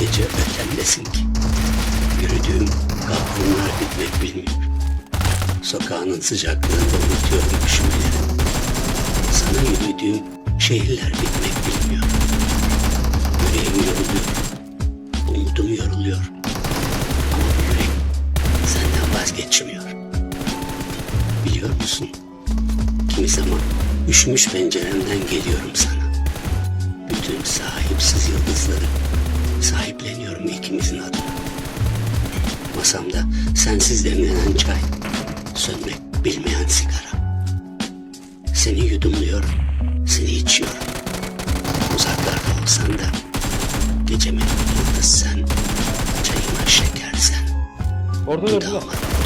gece ötemdesin ki. Yürüdüğüm kapımlar bitmek bilmiyor. Sokağının sıcaklığında unutuyorum üşümleri. Sana yürüdüğüm şehirler bitmek bilmiyor. Yüreğim yoruluyor. Umudum yoruluyor. Ama yürek senden vazgeçmiyor. Biliyor musun? Kimi zaman üşümüş penceremden geliyorum sana. Bütün sahipsiz yıldızları sahipleniyorum ikimizin adına. Masamda sensiz demlenen çay, sönmek bilmeyen sigara. Seni yudumluyorum, seni içiyorum. Uzaklarda olsan da gecemin yıldız sen, çayıma şeker sen, tütün sen.